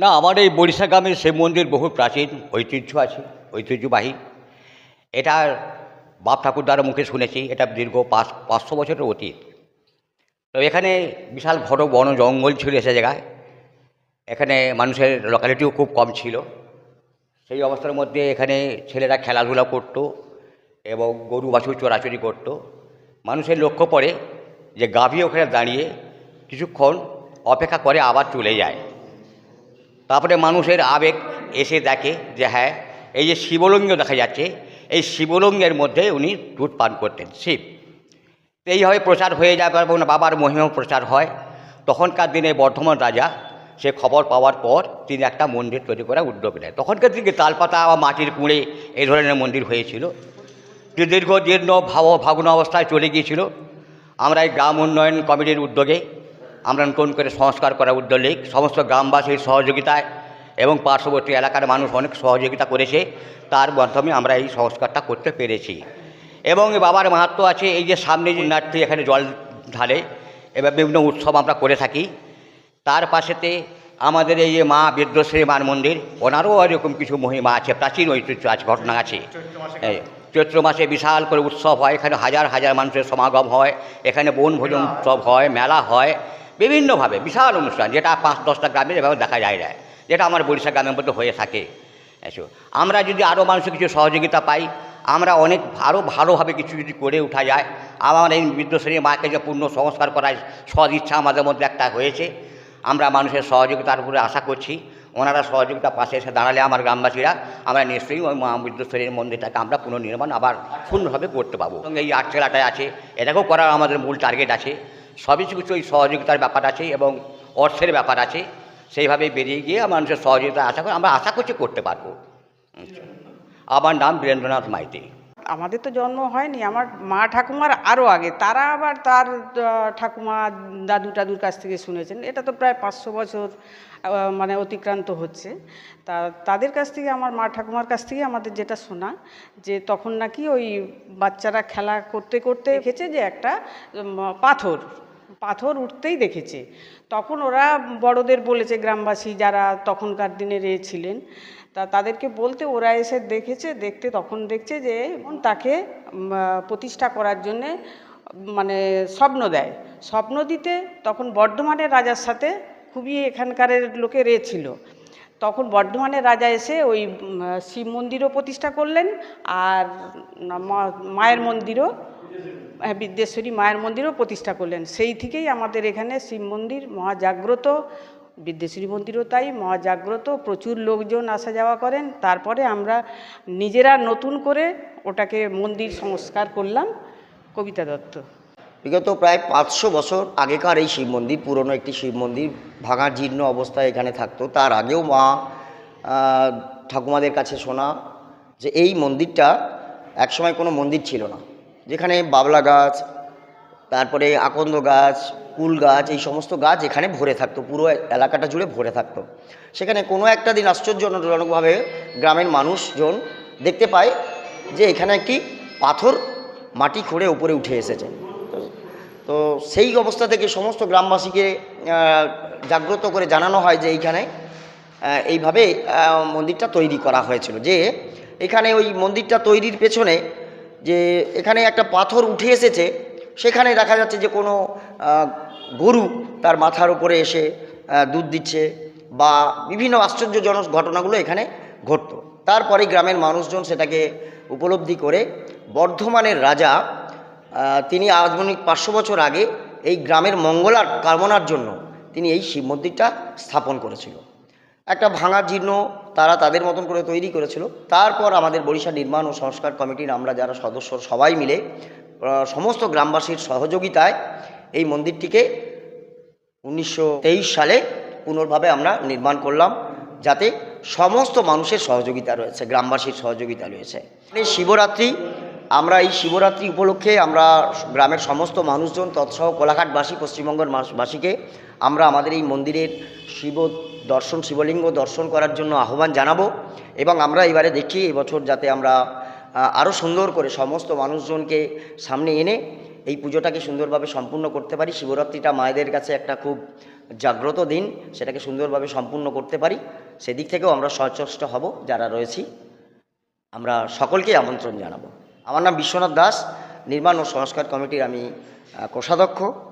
না আমার এই বরিশা গ্রামের শিব মন্দির বহু প্রাচীন, ঐতিহ্য আছে, ঐতিহ্যবাহী। এটা বাপ ঠাকুর দ্বারা মুখে শুনেছি, এটা দীর্ঘ পাঁচ, পাঁচশো বছরের অতীত। তো এখানে বিশাল ঘন বন জঙ্গল ছিল সে জায়গায়। এখানে মানুষের লোকালিটিও খুব কম ছিল। সেই অবস্থার মধ্যে এখানে ছেলেরা খেলাধুলা করতো এবং গরু, বাছুর চোরাচুরি করতো। মানুষের লক্ষ্য পড়ে যে গাভী ওখানে দাঁড়িয়ে কিছুক্ষণ অপেক্ষা করে আবার চলে যায়। তারপরে মানুষের আবেগ এসে দেখে যে হ্যাঁ এই যে শিবলিঙ্গ দেখা যাচ্ছে, এই শিবলিঙ্গের মধ্যে উনি দুধ পান করতেন, শিব। এইভাবে প্রচার হয়ে যায় এবং বাবার মহিমা প্রচার হয়। তখনকার দিনে বর্ধমান রাজা, সে খবর পাওয়ার পর তিনি একটা মন্দির তৈরি করার উদ্যোগ নেয়। তখনকার দিকে তালপাতা বা মাটির কুঁড়ে এই ধরনের মন্দির হয়েছিল। দীর্ঘ জীর্ণ ভাব ভাগ্ন অবস্থায় চলে গিয়েছিল। আমরা এই গ্রাম উন্নয়ন কমিটির উদ্যোগে আমরা নতুন করে সংস্কার করার উদ্যোগ সমস্ত গ্রামবাসীর সহযোগিতায় এবং পার্শ্ববর্তী এলাকার মানুষ অনেক সহযোগিতা করেছে। তার মাধ্যমে আমরা এই সংস্কারটা করতে পেরেছি। এবং বাবার মাহাত্ম আছে, এই যে সামনে যে নাট্য এখানে জল ঢালে, এবার বিভিন্ন উৎসব আমরা করে থাকি। তার পাশেতে আমাদের এই যে মা বিদ্যশ্রী মার মন্দির, ওনারও এরকম কিছু মহিমা আছে, প্রাচীন ঐতিহ্য আছে, ঘটনা আছে। চৈত্র মাসে বিশাল করে উৎসব হয়, এখানে হাজার হাজার মানুষের সমাগম হয়, এখানে বনভোজন উৎসব হয়, মেলা হয়। বিভিন্নভাবে, বিশাল অনুষ্ঠান, যেটা পাঁচ, দশটা গ্রামে এভাবে দেখা যায় না, যেটা আমার বরিশা গ্রামের মধ্যে হয়ে থাকে। এসো, আমরা যদি আরও মানুষের কিছু সহযোগিতা পাই, আমরা অনেক আরও ভালোভাবে কিছু যদি করে ওঠা যায়, আমার এই বিদ্যশ্রী মাকে যে পূর্ণ সংস্কার করার সদ ইচ্ছা আমাদের মধ্যে একটা হয়েছে, আমরা মানুষের সহযোগিতার উপরে আশা করছি, ওনারা সহযোগিতা পাশে এসে দাঁড়ালে আমার গ্রামবাসীরা, আমরা নিশ্চয়ই ওই মা বিদ্যুৎশ্বরীর মন্দিরটাকে আমরা পুনর্নির্মাণ আবার পূর্ণভাবে করতে পারব। এই আটচেলাটায় আছে, এটাকেও করার আমাদের মূল টার্গেট আছে। সবই কিছু ওই সহযোগিতার ব্যাপার আছে এবং অর্থের ব্যাপার আছে। সেইভাবে বেরিয়ে গিয়ে মানুষের সহযোগিতা আশা করি আমরা আশা করছি করতে পারব। আমার নাম বীরেন্দ্রনাথ মাইতি। আমাদের তো জন্ম হয়নি, আমার মা ঠাকুমার আরও আগে, তারা আবার তার ঠাকুমা দাদু টাদুর কাছ থেকে শুনেছেন। এটা তো প্রায় পাঁচশো বছর মানে অতিক্রান্ত হচ্ছে। তা, তাদের কাছ থেকে, আমার মা ঠাকুমার কাছ থেকে আমাদের যেটা শোনা, যে তখন নাকি ওই বাচ্চারা খেলা করতে করতে দেখেছে যে একটা পাথর। পাথর উঠতেই দেখেছে। তখন ওরা বড়দের বলেছে, গ্রামবাসী যারা তখনকার দিনে ছিলেন, তা তাদেরকে বলতে ওরা এসে দেখেছে, দেখতে তখন দেখছে যে তাকে প্রতিষ্ঠা করার জন্যে মানে স্বপ্ন দেয়। স্বপ্ন দিতে তখন বর্ধমানের রাজার সাথে খুবই এখানকারের লোকের এ ছিল। তখন বর্ধমানের রাজা এসে ওই শিব মন্দিরও প্রতিষ্ঠা করলেন আর মায়ের মন্দিরও বিদ্যেশ্বরী মায়ের মন্দিরও প্রতিষ্ঠা করলেন। সেই থেকেই আমাদের এখানে শিব মন্দির মহাজাগ্রত, বিদ্যেশ্বরী মন্দিরও তাই মহাজাগ্রত, প্রচুর লোকজন আসা যাওয়া করেন। তারপরে আমরা নিজেরা নতুন করে ওটাকে মন্দির সংস্কার করলাম, কবিতা দত্ত। বিগত প্রায় পাঁচশো বছর আগেকার এই শিব মন্দির, পুরনো একটি শিব মন্দির ভাঙা জীর্ণ অবস্থায় এখানে থাকতো। তার আগেও মা ঠাকুমাদের কাছে শোনা যে এই মন্দিরটা একসময় কোনো মন্দির ছিল না। যেখানে বাবলা গাছ, তারপরে আকন্দ গাছ, কুল গাছ, এই সমস্ত গাছ এখানে ভরে থাকতো, পুরো এলাকাটা জুড়ে ভরে থাকতো। সেখানে কোনো একটা দিন আশ্চর্যজনকভাবে গ্রামের মানুষজন দেখতে পায় যে এখানে একটি পাথর মাটি খুঁড়ে উপরে উঠে এসেছে। তো- সেই অবস্থা থেকে সমস্ত গ্রামবাসীকে জাগ্রত করে জানানো হয় যে এইখানে এইভাবে মন্দিরটা তৈরি করা হয়েছিল। যে এখানে ওই মন্দিরটা তৈরির পেছনে যে এখানে একটা পাথর উঠে এসেছে, সেখানে দেখা যাচ্ছে যে কোনো গরু তার মাথার উপরে এসে দুধ দিচ্ছে বা বিভিন্ন আশ্চর্যজনক ঘটনাগুলো এখানে ঘটতো। তারপরে গ্রামের মানুষজন সেটাকে উপলব্ধি করে বর্ধমানের রাজা তিনি আজমনিক পাঁচশো বছর আগে এই গ্রামের মঙ্গলার কামনার জন্য তিনি এই শিব মন্দিরটা স্থাপন করেছিল। একটা ভাঙা জীর্ণ তারা তাদের মতন করে তৈরি করেছিল। তারপর আমাদের বরিশা নির্মাণ ও সংস্কার কমিটির আমরা যারা সদস্য সবাই মিলে সমস্ত গ্রামবাসীর সহযোগিতায় এই মন্দিরটিকে উনিশশো তেইশ সালে পুনর্ভাবে আমরা নির্মাণ করলাম, যাতে সমস্ত মানুষের সহযোগিতা রয়েছে, গ্রামবাসীর সহযোগিতা রয়েছে। এই শিবরাত্রি, আমরা এই শিবরাত্রি উপলক্ষে আমরা গ্রামের সমস্ত মানুষজন, তৎসহ কোলাঘাটবাসী, পশ্চিমবঙ্গের বাসীকে আমরা আমাদের এই মন্দিরের শিব দর্শন, শিবলিঙ্গ দর্শন করার জন্য আহ্বান জানাব এবং আমরা এবারে দেখি এবছর যাতে আমরা আরও সুন্দর করে সমস্ত মানুষজনকে সামনে এনে এই পুজোটাকে সুন্দরভাবে সম্পূর্ণ করতে পারি। শিবরাত্রিটা মায়েদের কাছে একটা খুব জাগ্রত দিন, সেটাকে সুন্দরভাবে সম্পূর্ণ করতে পারি। সেদিক থেকেও আমরা সচেষ্ট হব যারা রয়েছি। আমরা সকলকেই আমন্ত্রণ জানাব। আমার নাম বিশ্বনাথ দাস, নির্মাণ ও সংস্কার কমিটির আমি কোষাধ্যক্ষ।